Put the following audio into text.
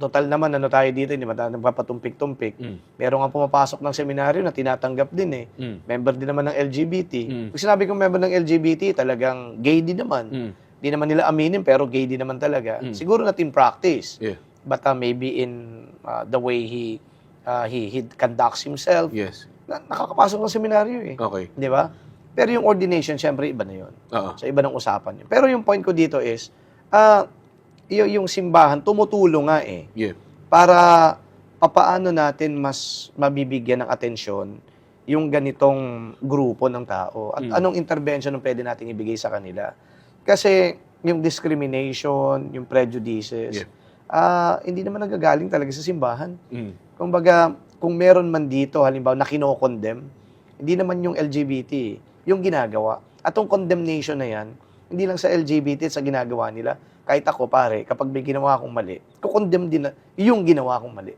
total naman, ano tayo dito, hindi tayo nagpapatumpik-tumpik. Mm. Meron nga pumapasok ng seminaryo na tinatanggap din eh. Mm. Member din naman ng LGBT. Mm. Pag sinabi kong member ng LGBT, talagang gay din naman. Mm. Di naman nila aminin, pero gay din naman talaga. Mm. Siguro na in practice. Yeah. But uh, maybe in uh, the way he, uh, he, he conducts himself, Yes. na, nakakapasok ng seminaryo eh. Okay. Di ba? Pero yung ordination, syempre, iba na yun. Oo. So, iba ng usapan yun. Pero yung point ko dito is, y- yung simbahan, tumutulong nga eh Yeah. para papaano natin mas mabibigyan ng atensyon yung ganitong grupo ng tao at Mm. anong intervention ang pwede nating ibigay sa kanila. Kasi yung discrimination, yung prejudices, Yeah. ah hindi naman nagagaling talaga sa simbahan. Mm. Kumbaga, kung meron man dito, halimbawa, na kinokondem, hindi naman yung LGBT, yung ginagawa. At yung condemnation na yan, hindi lang sa LGBT sa ginagawa nila. Kahit ako, pare, kapag may ginawa akong mali, kukondem din na yung ginawa kong mali.